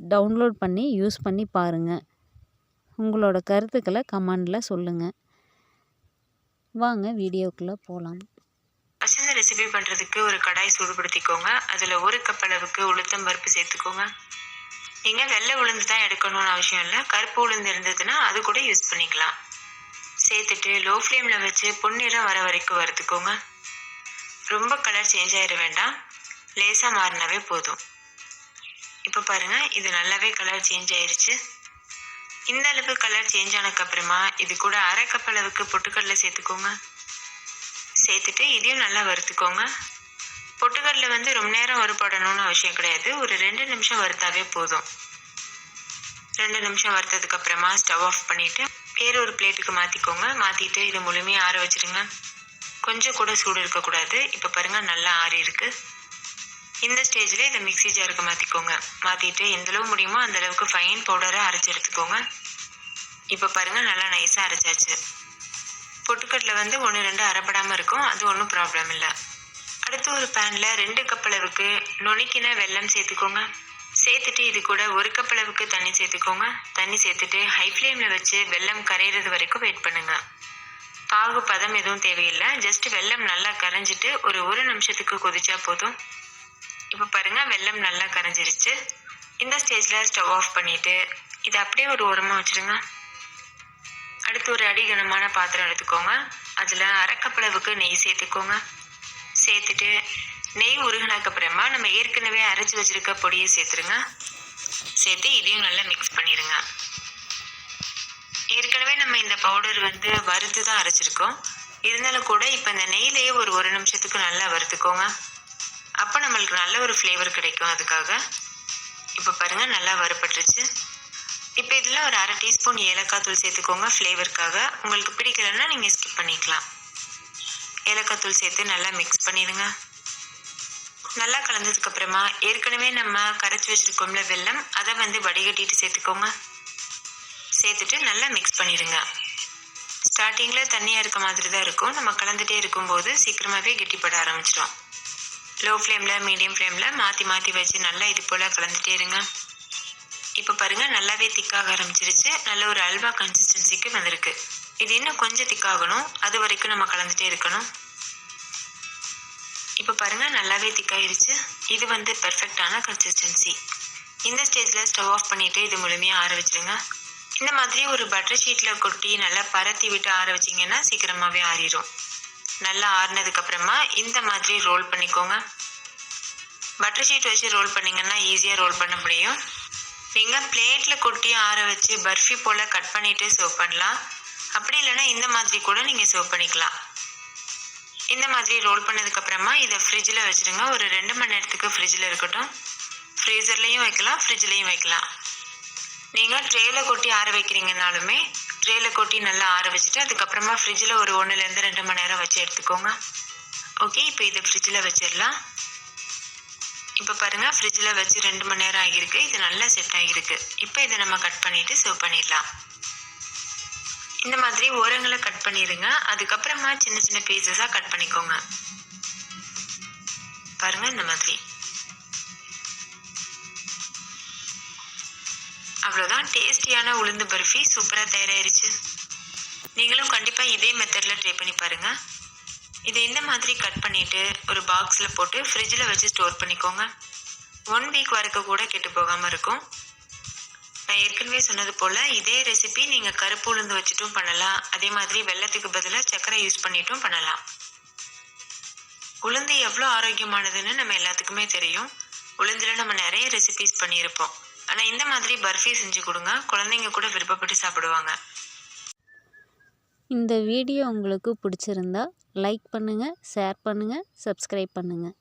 Download பண்ணி use பண்ணி பாருங்கள் உங்களோட கருத்துக்களை கமெண்டில் சொல்லுங்கள் வாங்க வீடியோக்குள்ளே போகலாம் பசங்க ரெசிபி பண்ணுறதுக்கு ஒரு கடாய் சூடுபடுத்திக்கோங்க. அதில் ஒரு கப் அளவுக்கு உளுத்தம் பருப்பு சேர்த்துக்கோங்க. நீங்கள் வெள்ளை உளுந்து தான் எடுக்கணும்னு அவசியம் இல்லை. கருப்பு உளுந்து இருந்ததுன்னா அது கூட யூஸ் பண்ணிக்கலாம். சேர்த்துட்டு லோ ஃப்ளேமில் வச்சு பொன்னிறம் வர வரைக்கும் வறுத்துக்கோங்க. ரொம்ப கலர் சேஞ்ச் ஆகிட வேண்டாம். லேசாக மாறினாவே போதும். இப்போ பாருங்கள் இது நல்லாவே கலர் சேஞ்ச் ஆயிடுச்சு இந்த அளவு கலர் சேஞ்ச் ஆனதுக்கப்புறமா இது கூட அரை கப் அளவுக்கு பொட்டுக்கடலை சேர்த்துக்கோங்க. சேர்த்துட்டு இதையும் நல்லா வறுத்துக்கோங்க. பொட்டுக்கடலை வந்து ரொம்ப நேரம் வறுபடணும்னு அவசியம் கிடையாது. ஒரு ரெண்டு நிமிஷம் வறுத்தாவே போதும். ரெண்டு நிமிஷம் வறுத்ததுக்கு அப்புறமா ஸ்டவ் ஆஃப் பண்ணிவிட்டு வேறு ஒரு பிளேட்டுக்கு மாற்றிக்கோங்க மாற்றிட்டு இதை முழுமையாக ஆற வச்சுருங்க. கொஞ்சம் கூட சூடு இருக்கக்கூடாது. இப்போ பாருங்கள் நல்லா ஆறி இருக்குது இந்த ஸ்டேஜில் இதை மிக்சி ஜாருக்கு மாற்றிக்கோங்க மாற்றிட்டு எந்தளவு முடியுமோ அந்தளவுக்கு ஃபைன் பவுடரை அரைச்சி எடுத்துக்கோங்க. இப்போ பாருங்கள் நல்லா நைஸாக அரைச்சாச்சு. பொட்டுக்கட்டில் வந்து ஒன்று ரெண்டு அரைப்படாமல் இருக்கும். அது ஒன்றும் ப்ராப்ளம் இல்லை. அடுத்து ஒரு பேனில் ரெண்டு கப் அளவுக்கு நுணுக்கின வெல்லம் சேர்த்துக்கோங்க. சேர்த்துட்டு இது கூட ஒரு கப் அளவுக்கு தண்ணி சேர்த்துக்கோங்க. தண்ணி சேர்த்துட்டு ஹை ஃப்ளேமில் வச்சு வெல்லம் கரையிறது வரைக்கும் வெயிட் பண்ணுங்கள் பாகு பதம் எதுவும் தேவையில்லை. ஜஸ்ட் வெல்லம் நல்லா கரைஞ்சிட்டு ஒரு ஒரு நிமிஷத்துக்கு கொதிச்சா போதும். இப்போ பாருங்க வெள்ளம் நல்லா கரைஞ்சிருச்சு. இந்த ஸ்டேஜில் ஸ்டவ் ஆஃப் பண்ணிட்டு இதை அப்படியே ஒரு உரமாக வச்சுருங்க. அடுத்து ஒரு அடிகனமான பாத்திரம் எடுத்துக்கோங்க. அதில் அரைக்கப்பளவுக்கு நெய் சேர்த்துக்கோங்க. சேர்த்துட்டு நெய் உருகினதுக்கப்புறமா நம்ம ஏற்கனவே அரைச்சி வச்சிருக்க பொடியை சேர்த்துருங்க. சேர்த்து இதையும் நல்லா மிக்ஸ் பண்ணிடுங்க ஏற்கனவே நம்ம இந்த பவுடர் வந்து வறுத்து தான் அரைச்சிருக்கோம். இருந்தாலும் கூட இப்போ இந்த நெய்லேயே ஒரு ஒரு நிமிஷத்துக்கு நல்லா வறுத்துக்கோங்க. அப்போ நம்மளுக்கு நல்ல ஒரு ஃப்ளேவர் கிடைக்கும் அதுக்காக. இப்போ பாருங்கள் நல்லா வறுபட்டுருச்சு. இப்போ இதில் ஒரு அரை டீஸ்பூன் ஏலக்காய் தூள் சேர்த்துக்கோங்க ஃப்ளேவருக்காக உங்களுக்கு பிடிக்கலன்னா நீங்கள் ஸ்கிப் பண்ணிக்கலாம். ஏலக்காய் தூள் சேர்த்து நல்லா மிக்ஸ் பண்ணிடுங்க. நல்லா கலந்ததுக்கப்புறமா ஏற்கனவே நம்ம கரைச்சி வச்சிருக்கோம்ல வெல்லம் அதை வந்து வடிகட்டிட்டு சேர்த்துக்கோங்க. சேர்த்துட்டு நல்லா மிக்ஸ் பண்ணிடுங்க. ஸ்டார்டிங்கில் தண்ணியாக இருக்க மாதிரி தான் இருக்கும். நம்ம கலந்துகிட்டே இருக்கும்போது சீக்கிரமாகவே கெட்டிப்பட ஆரம்பிச்சிடும் லோ ஃப்ளேமில் மீடியம் ஃப்ளேமில் மாற்றி மாற்றி வச்சு நல்லா இது போல் கலந்துட்டே இருங்க. இப்போ பாருங்கள் நல்லாவே திக்காக ஆரம்பிச்சிருச்சு. நல்ல ஒரு அல்வா கன்சிஸ்டன்சிக்கு வந்திருக்கு. இது இன்னும் கொஞ்சம் திக்காகணும் அது வரைக்கும் நம்ம கலந்துகிட்டே இருக்கணும். இப்போ பாருங்கள் நல்லாவே திக்காயிருச்சு இது வந்து பெர்ஃபெக்டான கன்சிஸ்டன்சி இந்த ஸ்டேஜில் ஸ்டவ் ஆஃப் பண்ணிவிட்டு இது முழுமையாக ஆற வச்சுருங்க. இந்த மாதிரி ஒரு பட்டர் ஷீட்டில் கொட்டி நல்லா பரத்தி விட்டு ஆற வச்சிங்கன்னா சீக்கிரமாகவே ஆறிடும் நல்லா ஆறுனதுக்கப்புறமா இந்த மாதிரி ரோல் பண்ணிக்கோங்க. பட்டர் ஷீட் வச்சு ரோல் பண்ணிங்கன்னா ஈஸியாக ரோல் பண்ண முடியும். நீங்கள் பிளேட்டில் கொட்டி ஆற வச்சு பர்ஃபி போல் கட் பண்ணிவிட்டு சர்வ் பண்ணலாம். அப்படி இல்லைன்னா இந்த மாதிரி கூட நீங்கள் சர்வ் பண்ணிக்கலாம். இந்த மாதிரி ரோல் பண்ணதுக்கப்புறமா இதை ஃப்ரிட்ஜில் வச்சுருங்க. ஒரு ரெண்டு மணி நேரத்துக்கு ஃப்ரிட்ஜில் இருக்கட்டும். ஃப்ரீசர்லேயும் வைக்கலாம் ஃப்ரிட்ஜ்லேயும் வைக்கலாம். நீங்கள் ட்ரேயில் கொட்டி ஆற வைக்கிறீங்கனாலுமே ட்ரேல கொட்டி நல்லா ஆற வச்சுட்டு அதுக்கப்புறமா ஃப்ரிட்ஜில் ஒரு ஒன்றுலேருந்து ரெண்டு மணி நேரம் வச்சு எடுத்துக்கோங்க. ஓகே இப்போ இதை ஃப்ரிட்ஜில் வச்சிடலாம். இப்போ பாருங்கள் ஃப்ரிட்ஜில் வச்சு ரெண்டு மணி நேரம் ஆகியிருக்கு. இது நல்லா செட் ஆகியிருக்கு. இப்போ இதை நம்ம கட் பண்ணிவிட்டு சர்வ் பண்ணிடலாம். இந்த மாதிரி ஓரங்களை கட் பண்ணிடுங்க. அதுக்கப்புறமா சின்ன சின்ன பீசஸாக கட் பண்ணிக்கோங்க. பாருங்கள் இந்த மாதிரி. அவ்வளோதான் டேஸ்டியான உளுந்து பர்ஃபி சூப்பராக தயாராகிருச்சு நீங்களும் கண்டிப்பாக இதே மெத்தடில் ட்ரை பண்ணி பாருங்கள் இதை இந்த மாதிரி கட் பண்ணிவிட்டு ஒரு பாக்ஸில் போட்டு ஃப்ரிட்ஜில் வச்சு ஸ்டோர் பண்ணிக்கோங்க. ஒன் வீக் வரைக்கும் கூட கெட்டு போகாமல் இருக்கும். நான் ஏற்கனவே சொன்னது போல் இதே ரெசிபி நீங்கள் கருப்பு உளுந்து வச்சுட்டும் பண்ணலாம். அதே மாதிரி வெள்ளத்துக்கு பதிலாக சர்க்கரை யூஸ் பண்ணிட்டும் பண்ணலாம். உளுந்து எவ்வளோ ஆரோக்கியமானதுன்னு நம்ம எல்லாத்துக்குமே தெரியும். உளுந்தில் நம்ம நிறைய ரெசிபிஸ் பண்ணியிருப்போம். ஆனால் இந்த மாதிரி பர்ஃபி செஞ்சு கொடுங்க. குழந்தைங்க கூட விருப்பப்பட்டு சாப்பிடுவாங்க. இந்த வீடியோ உங்களுக்கு பிடிச்சிருந்தா லைக் பண்ணுங்கள் ஷேர் பண்ணுங்கள் சப்ஸ்கிரைப் பண்ணுங்கள்